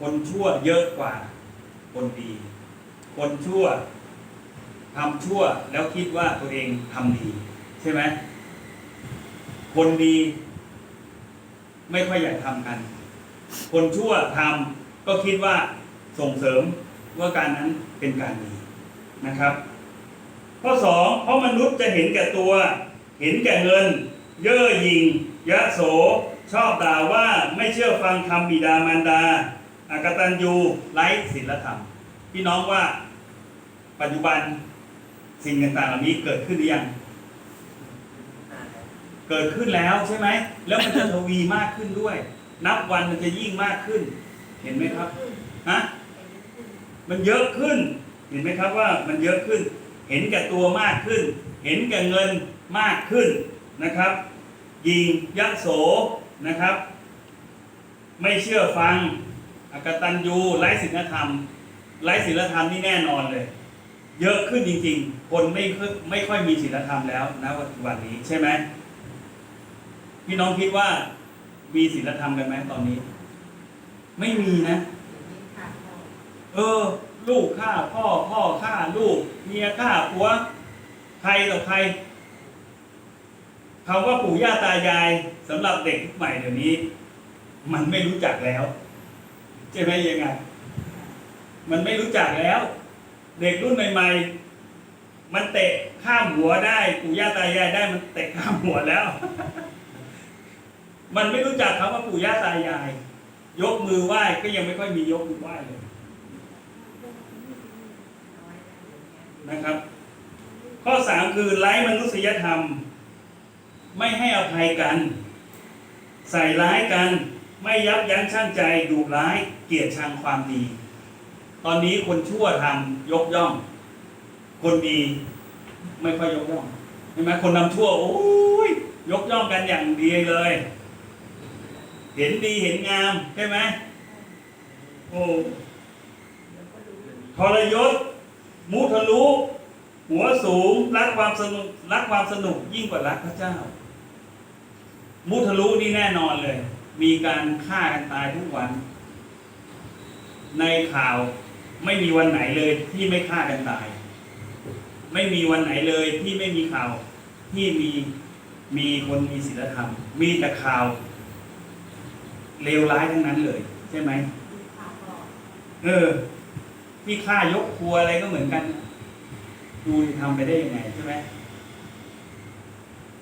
คนชั่วเยอะกว่า คนดี คนชั่วทำชั่วแล้วคิดว่าตัวเองทำดี ใช่ไหมคนดี ไม่ค่อยอยากทำกัน คนชั่วทำก็คิดว่าส่งเสริมว่าการนั้นเป็นการดีนะครับ ข้อสองเพราะมนุษย์จะเห็นแก่ตัว เห็นแก่เงิน เย่อหยิ่งยะโส ชอบด่าว่าไม่เชื่อฟังคำบิดามารดา อากตันยูไร้ศีลธรรม พี่น้องว่าปัจจุบันสิ่งต่างๆเหล่านี้เกิดขึ้นหรือยัง เกิดขึ้นแล้วใช่ไหม แล้วมันจะทวีมากขึ้นด้วย นับวันมันจะยิ่งมากขึ้น เห็นไหมครับฮะมันเยอะขึ้น เห็นไหมครับว่ามันเยอะขึ้น เห็นแก่ตัวมากขึ้น เห็นแก่เงินมากขึ้นนะครับ ยิงยะโสนะครับ ไม่เชื่อฟัง กตันยูไร้ศีลธรรมไร้ศีลธรรมนี่แน่นอนเลย เยอะขึ้นจริง ๆ คนไม่ค่อยไม่ค่อยมีศีลธรรมแล้วนะปัจจุบันนี้ใช่ไหมพี่น้องคิดว่ามีศีลธรรมกันไหมตอนนี้ ไม่มีนะ เออ ลูกฆ่าพ่อพ่อฆ่าลูก เมียฆ่าผัวใครต่อใครคำว่าปู่ย่าตายายสำหรับเด็กใหม่เดี๋ยวนี้ มันไม่รู้จักแล้ว ช่ไหมยังไง มันไม่รู้จักแล้ว เด็กรุ่นใหม่ๆ มันเตะข้ามหัวได้ปู่ย่าตายายได้มันเตะข้ามหัวแล้ว มันไม่รู้จักคำว่าปู่ย่าตายาย ยกมือไหว้ก็ยังไม่ค่อยมียกมือไหว้เลยนะครับ ข้อสามคือไร้มนุษยธรรม ไม่ให้อภัยกัน ใส่ร้ายกัน ไม่ยับยั้งชั่งใจดุร้ายเกลียดชังความดี ตอนนี้คนชั่วทำยกย่อง คนดีไม่ค่อยยกย่องใช่ไหมคนนำชั่วโอ้ยยกย่องกันอย่างดีเลย เห็นดีเห็นงามใช่ไหมโอ้ทรยศมุทะลุหัวสูงรักความสนุกรักความสนุกยิ่งกว่ารักพระเจ้า มุทะลุนี่แน่นอนเลย มีการฆ่ากันตายทุกวัน ในข่าวไม่มีวันไหนเลยที่ไม่ฆ่ากันตาย ไม่มีวันไหนเลยที่ไม่มีข่าวที่มีมีคนมีศีลธรรม มีแต่ข่าวเลวร้ายทั้งนั้นเลย ใช่ไหมเออที่ฆ่ายกครัวอะไรก็เหมือนกันดูทำไปได้ยังไงใช่ไหม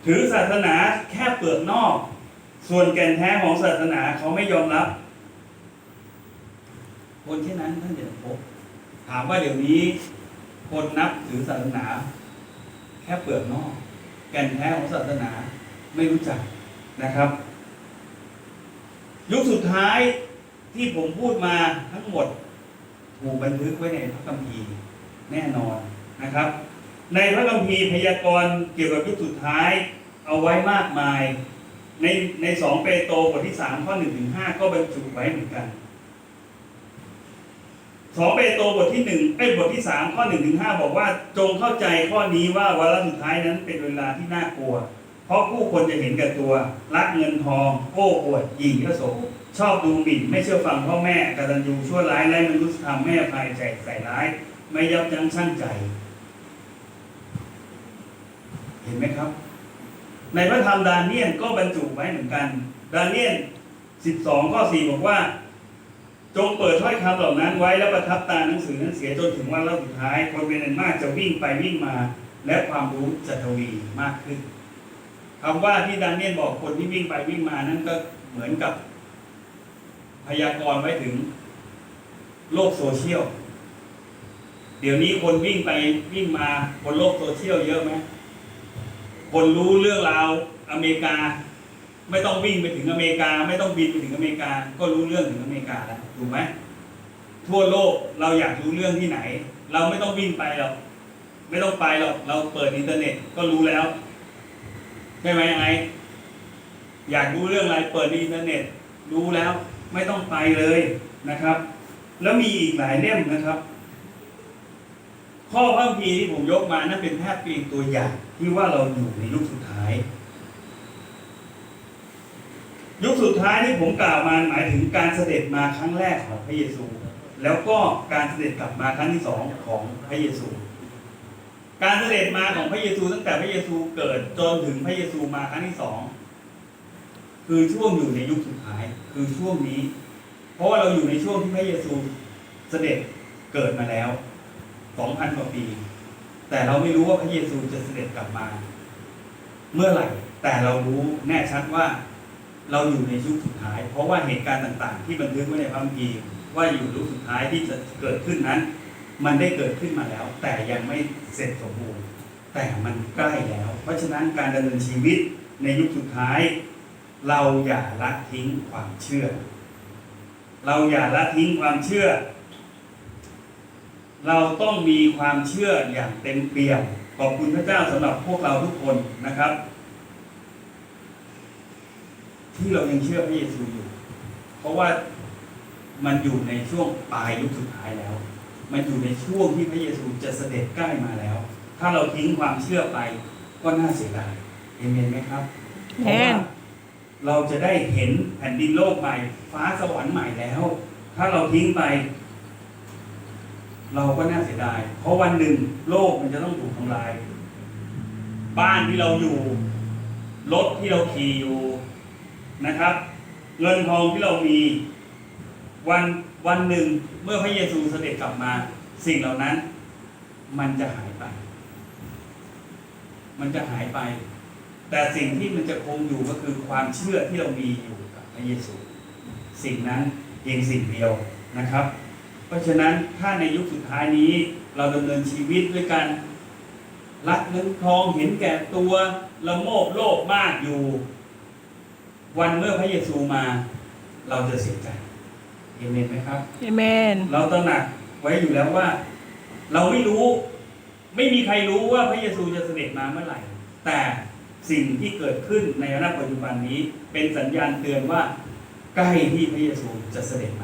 ถือศาสนาแค่เปลือกนอก ส่วนแก่นแท้ของศาสนาเขาไม่ยอมรับ คนเช่นนั้นท่านจะพบถามว่าเดี๋ยวนี้ คนนับถือศาสนา แค่เปลือกนอก แก่นแท้ของศาสนาไม่รู้จักนะครับ ยุคสุดท้ายที่ผมพูดมาทั้งหมด ถูกบันทึกไว้ในพระคัมภีร์แน่นอนนะครับ ในพระคัมภีร์พยากรณ์เกี่ยวกับยุคสุดท้ายเอาไว้มากมาย ในในสองเปโตรบทที่สามข้อหนึ่งถึงห้าก็บรรจุไว้เหมือนกันสองเปโตรบทที่หนึ่งไอ้บทที่สามข้อหนึ่งถึงห้าบอกว่า จงเข้าใจข้อนี้ว่าวาระสุดท้ายนั้นเป็นเวลาที่น่ากลัว เพราะผู้คนจะเห็นแก่ตัวรักเงินทองโอ้อวดหยิ่งยโสชอบดูหมิ่นไม่เชื่อฟังพ่อแม่กตัญญูชั่วร้ายไร้มนุษยธรรมแม่ภัยใจใส่ร้าย ไม่ยับยั้งชั่งใจ เห็นไหมครับ ในพระธรรมดานเนียนก็บรรจุไว้เหมือนกัน ดานเนียน 12 ข้อ 4 บอกว่า จงเปิดถ้อยคำเหล่านั้นไว้แล้วประทับตาหนังสือนั้นเสียจนถึงวันเล่าสุดท้าย คนเป็นอันมากจะวิ่งไปวิ่งมา และความรู้จะทวีมากขึ้นคำว่าที่ดานเนียนบอกคนที่วิ่งไปวิ่งมานั้นก็เหมือนกับ พยากรณ์ไว้ถึง โลกโซเชียล เดี๋ยวนี้คนวิ่งไปวิ่งมาบนโลกโซเชียลเยอะไหม คนรู้เรื่องราวอเมริกา ไม่ต้องวิ่งไปถึงอเมริกา ไม่ต้องบินไปถึงอเมริกา ก็รู้เรื่องถึงอเมริกาแล้วถูกไหมทั่วโลกเราอยากรู้เรื่องที่ไหน เราไม่ต้องวิ่งไปหรอกไม่ต้องไปหรอกเราเปิดอินเทอร์เน็ตก็รู้แล้วใช่ไหมไออยากรู้เรื่องอะไรเปิดในอินเทอร์เน็ตรู้แล้ว ไม่ต้องไปเลยนะครับ แล้วมีอีกหลายเล่มนะครับ ข้อพระคัมภีที่ผมยกมานั่นเป็นแค่เพียงตัวอย่าง ที่ว่าเราอยู่ในยุคสุดท้าย ยุคสุดท้ายที่ผมกล่าวมาหมายถึงการเสด็จมาครั้งแรกของพระเยซู แล้วก็การเสด็จกลับมาครั้งที่สองของพระเยซู การเสด็จมาของพระเยซูตั้งแต่พระเยซูเกิดจนถึงพระเยซูมาครั้งที่สองคือช่วงอยู่ในยุคสุดท้าย คือช่วงนี้ เพราะว่าเราอยู่ในช่วงที่พระเยซูเสด็จเกิดมาแล้วสองพันกว่าปี แต่เราไม่รู้ว่าพระเยซูจะเสด็จกลับมา เมื่อไหร่ แต่เรารู้แน่ชัดว่าเราอยู่ในยุคสุดท้าย เพราะว่าเหตุการณ์ต่างๆ ที่บันทึกไว้ในพระคัมภีร์ว่าอยู่ยุคสุดท้ายที่จะเกิดขึ้นนั้น มันได้เกิดขึ้นมาแล้ว แต่ยังไม่เสร็จสมบูรณ์ แต่มันใกล้แล้ว เพราะฉะนั้นการดำเนินชีวิตในยุคสุดท้าย เราอย่าละทิ้งความเชื่อ เราอย่าละทิ้งความเชื่อ เราต้องมีความเชื่ออย่างเต็มเปี่ยมขอบคุณพระเจ้าสำหรับพวกเราทุกคนนะครับ ที่เรายังเชื่อพระเยซูอยู่ เพราะว่ามันอยู่ในช่วงปลายยุคสุดท้ายแล้ว มันอยู่ในช่วงที่พระเยซูจะเสด็จใกล้มาแล้ว ถ้าเราทิ้งความเชื่อไปก็น่าเสียดายเอเมนไหมครับเพราะว่าเราจะได้เห็นแผ่นดินโลกใหม่ ฟ้าสวรรค์ใหม่แล้ว ถ้าเราทิ้งไป เราก็น่าเสียดาย เพราะวันหนึ่งโลกมันจะต้องถูกทำลาย บ้านที่เราอยู่รถที่เราขี่อยู่นะครับ เงินทองที่เรามีวันวันหนึ่งเมื่อพระเยซูเสด็จกลับมา สิ่งเหล่านั้น มันจะหายไป มันจะหายไป แต่สิ่งที่มันจะคงอยู่ก็คือความเชื่อที่เรามีอยู่กับพระเยซู สิ่งนั้นเพียงสิ่งเดียวนะครับ เพราะฉะนั้นถ้าในยุคสุดท้ายนี้เราดำเนินชีวิตด้วยกันรักเงินทองเห็นแก่ตัวละโมบโลภมากอยู่ วันเมื่อพระเยซูมา เราจะเสียใจเห็นไหมครับเอเมน เราตระหนักไว้อยู่แล้วว่า เราไม่รู้ ไม่มีใครรู้ว่าพระเยซูจะเสด็จมาเมื่อไหร่ แต่สิ่งที่เกิดขึ้นในณปัจจุบันนี้ เป็นสัญญาณเตือนว่าใกล้ที่พระเยซูจะเสด็จมา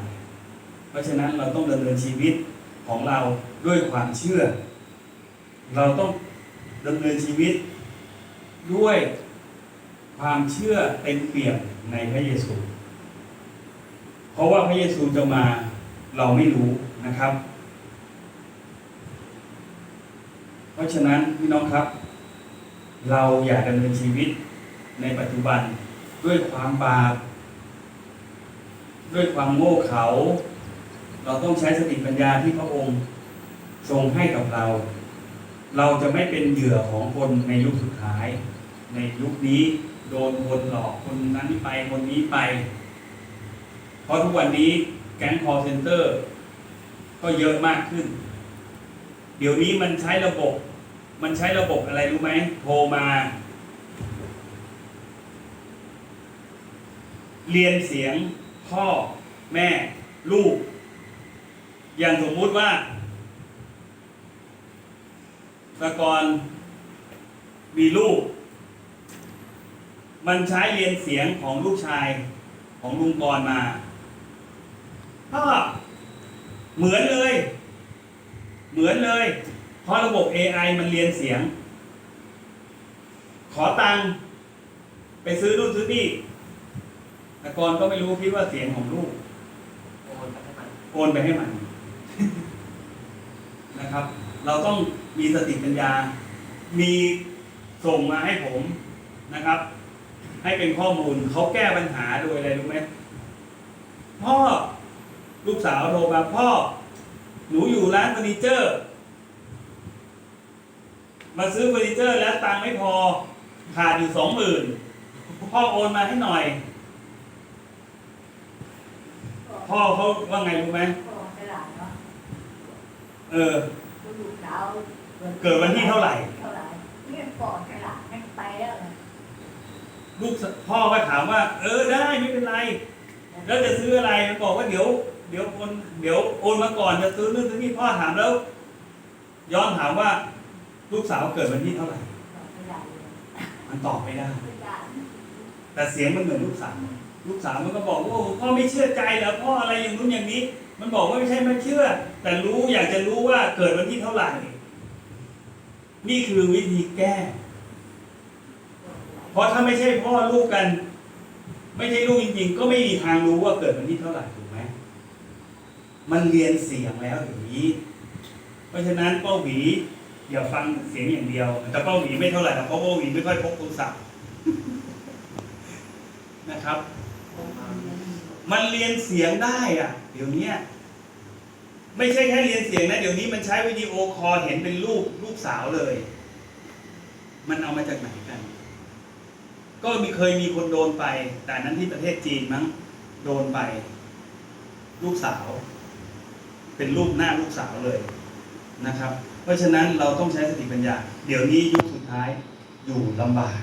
เพราะฉะนั้นเราต้องดำเนินชีวิตของเราด้วยความเชื่อ เราต้องดำเนินชีวิตด้วยความเชื่อเต็มเปี่ยมในพระเยซู เพราะว่าพระเยซูจะมาเราไม่รู้นะครับ เพราะฉะนั้นพี่น้องครับ เราอย่าดำเนินชีวิตในปัจจุบันด้วยความบาปด้วยความโง่เขลา เราต้องใช้สติปัญญาที่พระองค์ทรงให้กับเรา เราจะไม่เป็นเหยื่อของคนในยุคสุดท้าย ในยุคนี้โดนคนหลอกคนนั้นไปคนนี้ไป เพราะทุกวันนี้แก๊ง call center ก็เยอะมากขึ้น เดี๋ยวนี้มันใช้ระบบ มันใช้ระบบอะไรรู้ไหมโทรมา เรียนเสียงพ่อแม่ลูก อย่างสมมุติว่าตะกอนมีลูก มันใช้เรียนเสียงของลูกชายของลุงกรมาพ่อเหมือนเลย เหมือนเลย เพราะระบบ AI มันเรียนเสียง ขอตังค์ไปซื้อนู่นซื้อนี่ตะกอนก็ไม่รู้คิดว่าเสียงของลูก โอนไปให้มันโอ นะครับ เราต้องมีสติปัญญา มีส่งมาให้ผมนะครับ ให้เป็นข้อมูลเขาแก้ปัญหาโดยอะไรรู้ไหมพ่อลูกสาวโทรมาพ่อ หนูอยู่ร้านเฟอร์นิเจอร์ มาซื้อเฟอร์นิเจอร์แล้วตังไม่พอขาดอยู่สองหมื่นพ่อโอนมาให้หน่อย พ่อเขาว่าไงรู้ไหม ก็ฉลาดเนาะ เออลูกสาวเกิดวันที่เท่าไหร่ เท่าไหร่เรียกก่อนฉลาดให้ไปแล้วนะลูกสพ่อก็ถามว่า เออได้ไม่เป็นไร แล้วจะซื้ออะไรมันบอกว่าเดี๋ยว เดี๋ยวโอนเดี๋ยวโอนมาก่อนจะซื้อนู่นซื้อนี่พ่อถามแล้ว ย้อนถามว่า ลูกสาวเกิดวันที่เท่าไหร่ฉลาดเลยมันตอบไม่ได้ฉลาดแต่เสียงมันเหมือนลูกสาว ลูกสาวมันก็บอกว่าพ่อไม่เชื่อใจเหรอพ่ออะไรอย่างนู้นอย่างนี้ มันบอกว่าไม่ใช่ไม่เชื่อ แต่รู้อยากจะรู้ว่าเกิดวันที่เท่าไหร่ นี่คือวิธีแก้ เพราะถ้าไม่ใช่พ่อลูกกัน ไม่ใช่ลูกจริงๆ ก็ไม่มีทางรู้ว่าเกิดวันที่เท่าไหร่ถูกไหมมันเรียนเสียงแล้วเดี๋ยวนี้ เพราะฉะนั้นป้าหวีอย่าฟังเสียงอย่างเดียว แต่ป้าหวีไม่เท่าไหร่เพราะป้าหวีไม่ค่อยพกโทรศัพท์นะครับ มันเรียนเสียงได้อะเดี๋ยวนี้ไม่ใช่แค่เรียนเสียงนะ เดี๋ยวนี้มันใช้วิดีโอคอลเห็นเป็นรูปลูกสาวเลย มันเอามาจากไหนกัน ก็มีเคยมีคนโดนไป แต่นั้นที่ประเทศจีนมั้งโดนไป ลูกสาว เป็นรูปหน้าลูกสาวเลยนะครับ เพราะฉะนั้นเราต้องใช้สติปัญญา เดี๋ยวนี้ยุคสุดท้ายอยู่ลำบาก